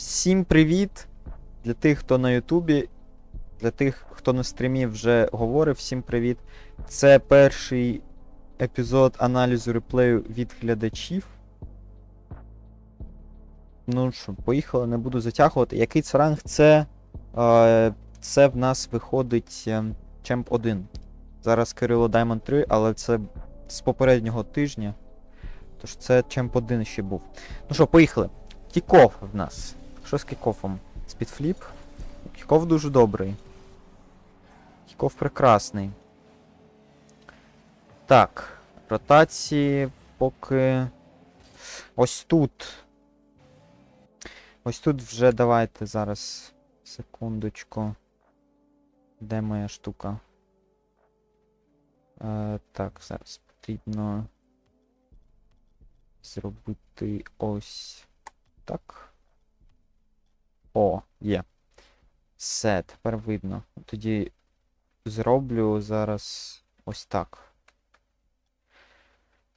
Всім привіт! Для тих, хто на Ютубі, для тих, хто на стрімі вже говорив, всім привіт. Це перший епізод аналізу реплею від глядачів. Ну що, поїхали, не буду затягувати. Який це ранг? Це. Е, це в нас виходить е, Чемп 1. Зараз Кирило Diamond 3, але це з попереднього тижня. Тож це Чемп 1 ще був. Ну що, поїхали. Кікоф в нас. Що з кікофом? Спідфліп? Кікоф дуже добрий. Кікоф прекрасний. Так. Ротації поки. Ось тут. Ось тут вже давайте зараз. Секундочку. Де моя штука? Е, так, зараз потрібно зробити ось так. О, є. Все, тепер видно. Тоді зроблю зараз ось так.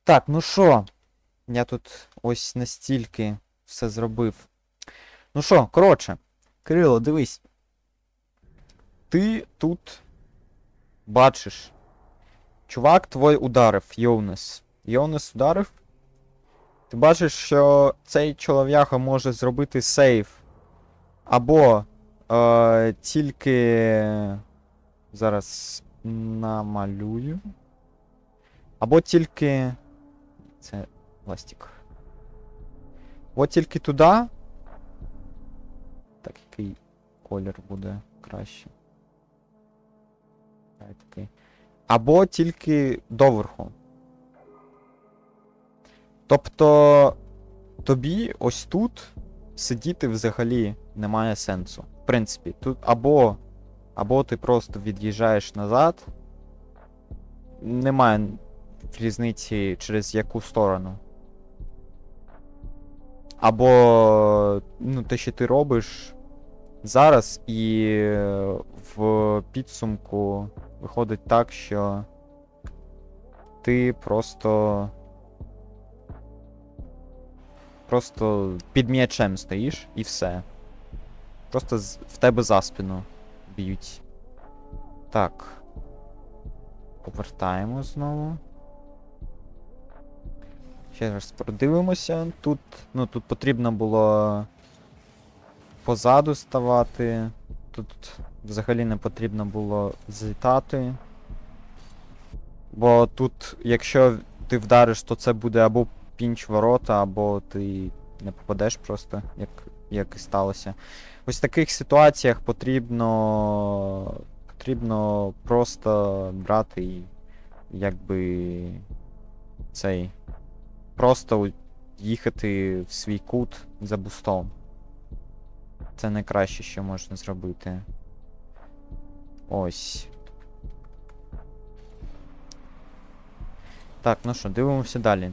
Так, ну що? Я тут ось настільки все зробив. Ну що, коротше, Кирило, дивись. Ти тут бачиш. Чувак твой ударив, Йоунес. Йоунес ударив. Ти бачиш, що цей чолов'яга може зробити сейф. Або е, тільки. Зараз намалюю. Або тільки. Це ластик. От тільки туди. Так, який колір буде краще. Або тільки доверху. Тобто тобі ось тут сидіти взагалі немає сенсу. В принципі, тут або, або ти просто від'їжджаєш назад. Немає різниці через яку сторону. Або ну, те, що ти робиш зараз, і в підсумку виходить так, що ти просто. Просто під м'ячем стоїш і все. Просто в тебе за спину б'ють. Так. Повертаємо знову. Ще раз продивимося. Тут, ну, тут потрібно було позаду ставати. Тут взагалі не потрібно було злітати. Бо тут, якщо ти вдариш, то це буде або пінч ворота, або ти не попадеш просто, як, як і сталося. Ось в таких ситуаціях потрібно. Потрібно просто брати і якби цей. Просто їхати в свій кут за бустом. Це найкраще, що можна зробити. Ось. Так, ну що, дивимося далі.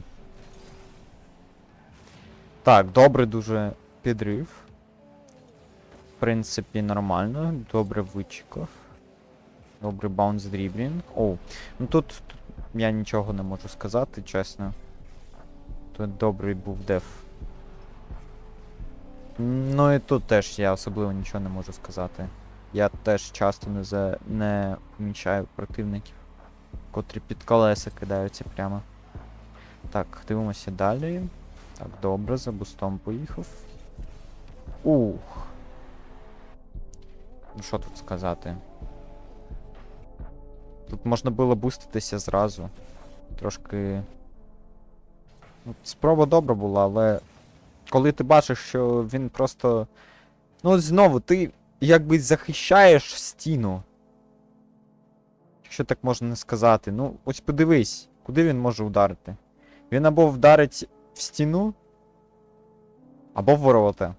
Так, добре дуже підрив. В принципі, нормально. Добре вичекав. Добрий баунс дріблінг. Оу. Ну тут, тут я нічого не можу сказати, чесно. Тут добрий був деф. Ну і тут теж я особливо нічого не можу сказати. Я теж часто не, за... не помічаю противників, котрі під колеса кидаються прямо. Так, дивимося далі. Так, добре, за бустом поїхав. Ух. Ну що тут сказати? Тут можна було буститися зразу. Трошки. Ну, спроба добра була, але. Коли ти бачиш, що він просто. Ну, знову, ти якби захищаєш стіну. Якщо так можна не сказати. Ну, ось подивись, куди він може ударити. Він або вдарить в стіну, або в ворота.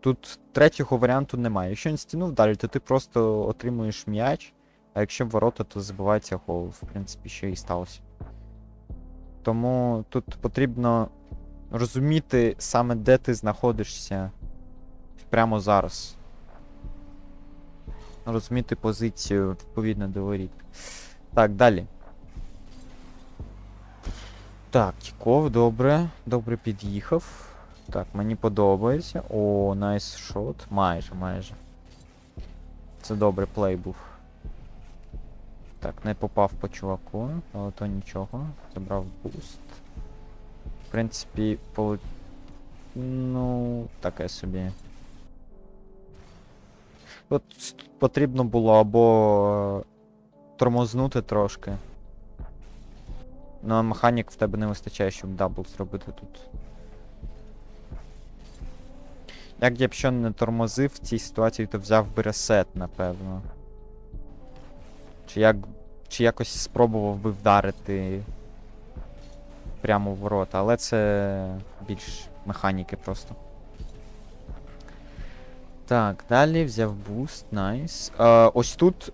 Тут третього варіанту немає. Якщо він в стіну вдарить, то ти просто отримуєш м'яч, а якщо в ворота, то забивається гол. В принципі, що і сталося. Тому тут потрібно розуміти саме де ти знаходишся прямо зараз. Розуміти позицію відповідно до воріт. Так, далі. Так, Тіков, добре. Добре під'їхав. Так, мені подобається. О, найс шот. Майже, майже. Це добрий плей був. Так, не попав по чуваку, але то нічого. Забрав буст. В принципі, поле... Ну, таке собі. От потрібно було або тормознути трошки. Ну, а механік в тебе не вистачає, щоб дабл зробити тут. Як я б що не тормозив в цій ситуації, то взяв би ресет, напевно. Чи як. Чи якось спробував би вдарити прямо в ворота, але це більш механіки просто. Так, далі взяв буст, найс. Е, ось тут.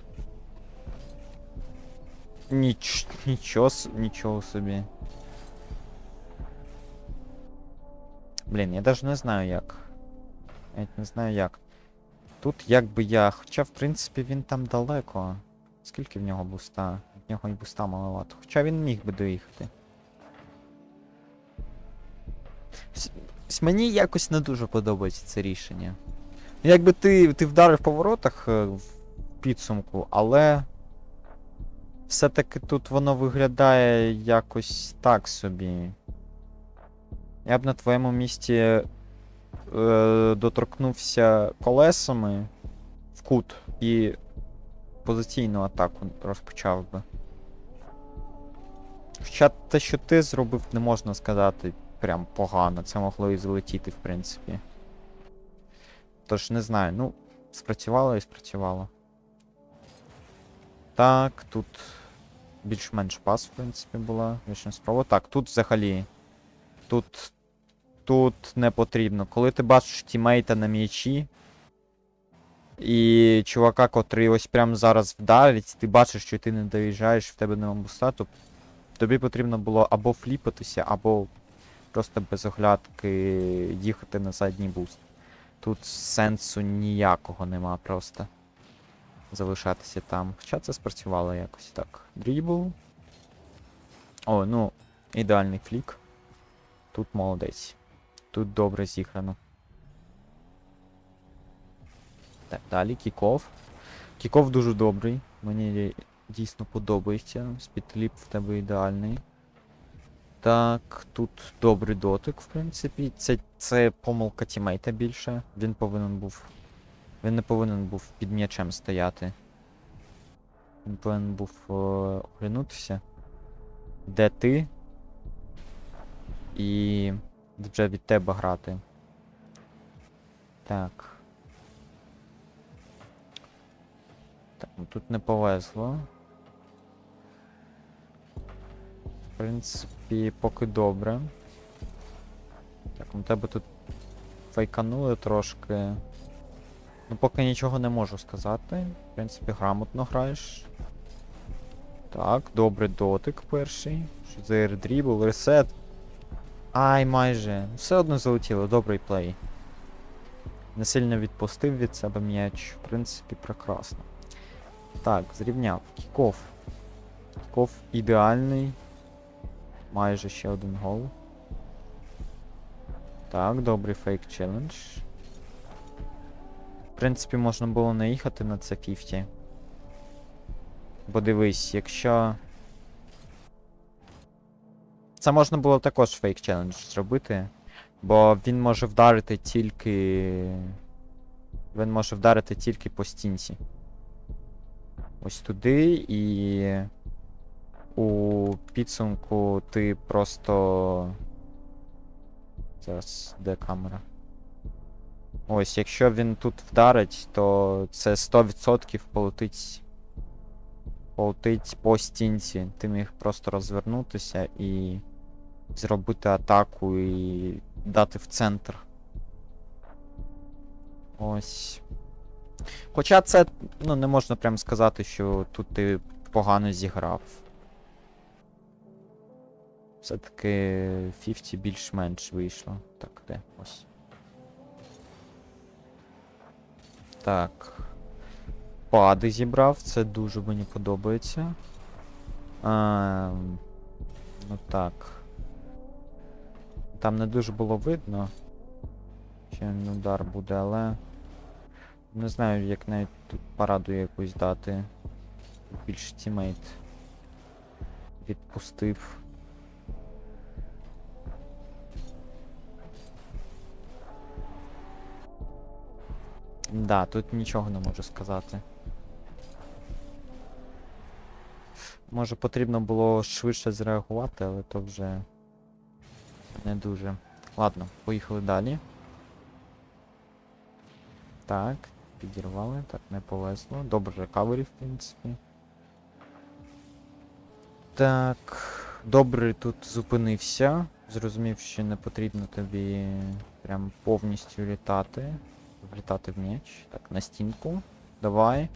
Ніч, нічого, нічого собі. Блін, я навіть не знаю як. Я не знаю як. Тут якби я. Хоча, в принципі, він там далеко. Скільки в нього буста? В нього і буста маловато. Хоча він міг би доїхати. С- Мені якось не дуже подобається це рішення. Якби ти, ти вдарив по воротах е, в підсумку, але. Все-таки тут воно виглядає якось так собі. Я б на твоєму місці доторкнувся колесами в кут і позиційну атаку розпочав би. Хоча те, що ти зробив, не можна сказати прям погано. Це могло і залетіти, в принципі. Тож не знаю, ну, спрацювало і спрацювало. Так, тут більш-менш пас, в принципі, була. Вічна спроба. Так, тут взагалі. Тут. Тут не потрібно. Коли ти бачиш тімейта на м'ячі. І чувака, котрий ось прямо зараз вдарить, ти бачиш, що ти не доїжджаєш, в тебе нема буста, то тобі потрібно було або фліпатися, або просто без оглядки їхати на задній буст. Тут сенсу ніякого нема просто залишатися там. Хоча це спрацювало якось так. Дрібл. О, ну, ідеальний флік. Тут молодець. Тут добре зіграно. Так, далі кіков. Кіков дуже добрий. Мені дійсно подобається. Спідліп в тебе ідеальний. Так, тут добрий дотик, в принципі. Це, це помилка тімейта більше. Він повинен був. Він не повинен був під м'ячем стояти. Він повинен був е, оглянутися. Де ти? І вже від тебе грати. Так. Так, ну тут не повезло. В принципі, поки добре. Так, ну тебе тут фейканули трошки. Ну, поки нічого не можу сказати. В принципі, грамотно граєш. Так, добрий дотик перший. Що за аирдрібл, ресет. Ай, майже. Все одно залетіло, добрий плей. Не сильно відпустив від себе м'яч. В принципі, прекрасно. Так, зрівняв. Кіков. Кіков ідеальний. Майже ще один гол. Так, добрий фейк челендж. В принципі, можна було наїхати на це 50. Бо дивись, якщо. Це можна було також фейк челендж зробити. Бо він може вдарити тільки. Він може вдарити тільки по стінці. Ось туди і. У підсумку ти просто. Зараз, де камера? Ось, якщо він тут вдарить, то це 100% полетить. Полетить по стінці. Ти міг просто розвернутися і зробити атаку і дати в центр. Ось. Хоча це, ну, не можна прям сказати, що тут ти погано зіграв. Все-таки 50 більш-менш вийшло. Так, де? Ось. Так. Пади зібрав, це дуже мені подобається. Ем, ну так. Там не дуже було видно. Ще удар буде, але. Не знаю, як навіть тут пораду якусь дати. Більш тімейт відпустив. Да, тут нічого не можу сказати. Може потрібно було швидше зреагувати, але то вже не дуже. Ладно, поїхали далі. Так, підірвали, так, не повезло. Добре, рекавері, в принципі. Так. Добре тут зупинився. Зрозумів, що не потрібно тобі прям повністю літати. Влітати в м'яч. Так, на стінку. Давай.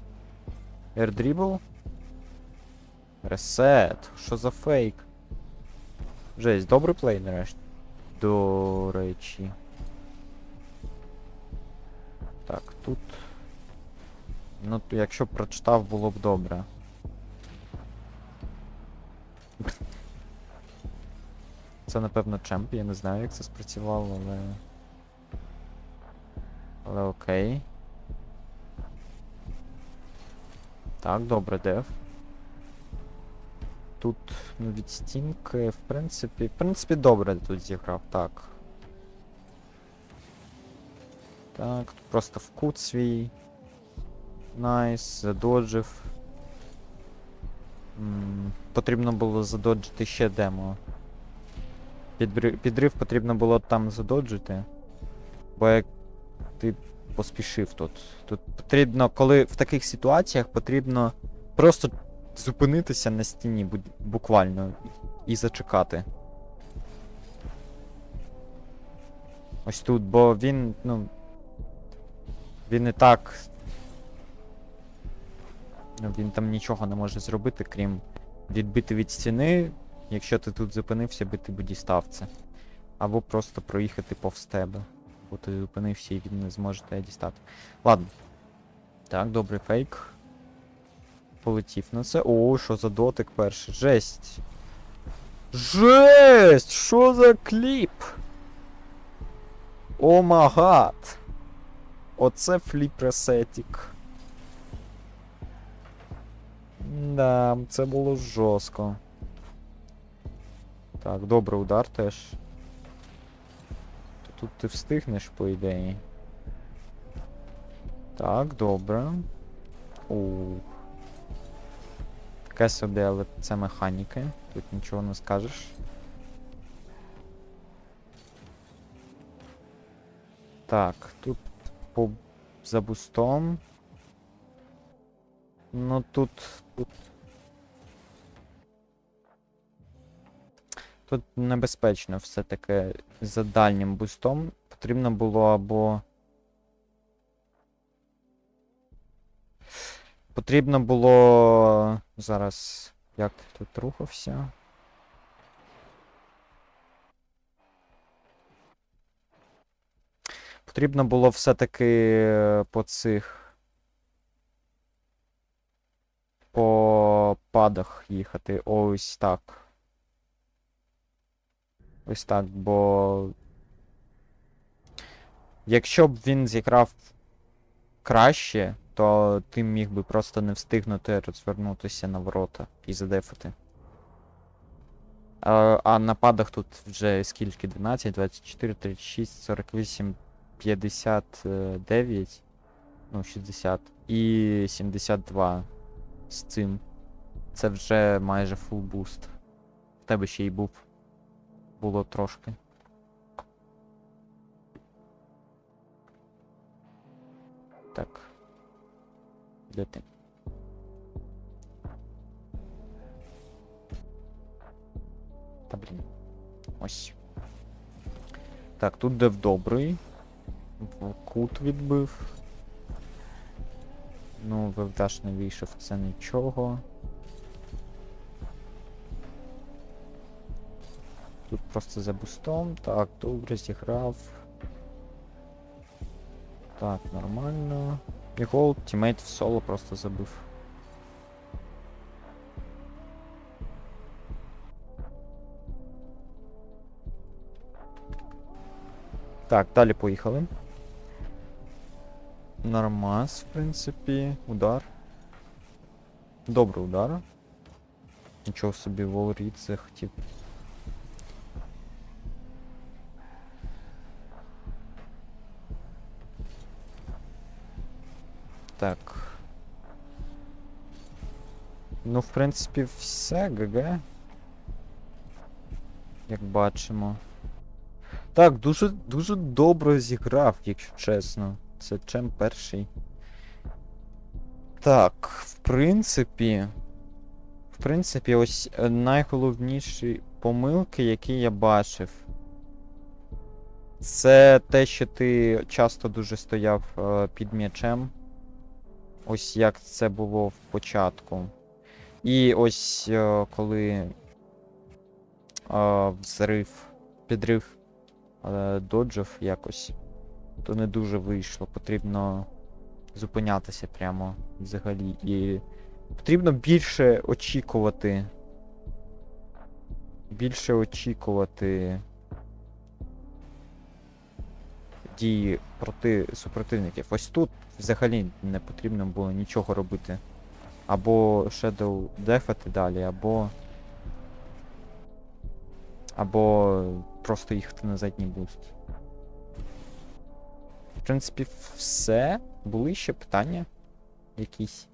Ердрібл. Ресет. Що за фейк? Жесть, добрий плей нарешті. До речі. Так, тут. Ну, якщо б прочитав, було б добре. Це, напевно, чемп, я не знаю, як це спрацювало, але. Але окей. Так, добре, деф. Тут ну, від стінки, в принципі. В принципі, добре тут зіграв, так. Так, тут просто в кут свій. Найс, задоджив. М, Потрібно було задоджити ще демо. Підрив, підрив потрібно було там задоджити. Бо як ти поспішив тут. Тут потрібно, коли в таких ситуаціях потрібно просто зупинитися на стіні, буквально, і зачекати. Ось тут, бо він, ну. Він і так. Ну, він там нічого не може зробити, крім відбити від стіни. Якщо ти тут зупинився, би ти б дістав це. Або просто проїхати повз тебе. Бо ти зупинився і він не зможе тебе дістати. Ладно. Так, добрий фейк. Полетів на це. О, що за дотик перший. Жесть. Жесть! Що за кліп? О магад. Оце фліп ресетік. Да, це було жорстко. Так, добрий удар теж. Тут ти встигнеш, по ідеї. Так, добре. Ух. Таке собі, але це механіки. Тут нічого не скажеш. Так, тут по за бустом. Ну тут. Тут. Тут небезпечно все-таки за дальнім бустом. Потрібно було або. Потрібно було. Зараз. Як ти тут рухався? Потрібно було все-таки е, по цих. По падах їхати. Ось так. Ось так, бо. Якщо б він зіграв краще, то ти міг би просто не встигнути розвернутися на ворота і задефати. А, а на падах тут вже скільки? 12, 24, 36, 48, 59, ну 60 і 72 з цим. Це вже майже фул буст. В тебе ще й був. Було трошки. Так. Де ти? Та блін. Ось. Так, тут дев добрий. Кут відбив. Ну, вивдаш не вийшов, це нічого. Тут просто за бустом. Так, добре зіграв. Так, нормально. І гол тімейт в соло просто забив. Так, далі поїхали. Нормас, в принципі. Удар. Добрий удар. Нічого собі Волрід захотів. Так. Ну, в принципі, все, ГГ. Як бачимо. Так, дуже, дуже добре зіграв, якщо чесно. Це чем перший. Так, в принципі. В принципі, ось е, найголовніші помилки, які я бачив. Це те, що ти часто дуже стояв е, під м'ячем. Ось як це було в початку. І ось е, коли е, взрив, підрив е, доджив якось, то не дуже вийшло. Потрібно зупинятися прямо взагалі. І потрібно більше очікувати. Більше очікувати дії проти супротивників. Ось тут взагалі не потрібно було нічого робити. Або Shadow дефати далі, або. Або просто їхати на задній буст. В принципі, все. Були ще питання якісь.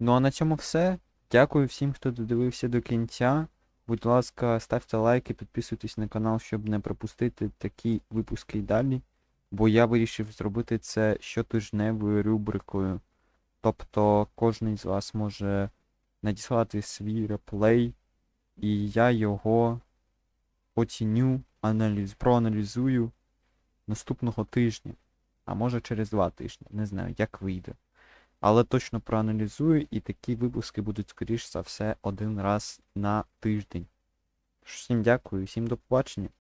Ну а на цьому все. Дякую всім, хто додивився до кінця. Будь ласка, ставте лайки, підписуйтесь на канал, щоб не пропустити такі випуски й далі. Бо я вирішив зробити це щотижневою рубрикою. Тобто кожен з вас може надіслати свій реплей, і я його оціню, аналіз, проаналізую наступного тижня. А може через два тижні. Не знаю, як вийде. Але точно проаналізую, і такі випуски будуть, скоріш за все, один раз на тиждень. Всім дякую, всім до побачення.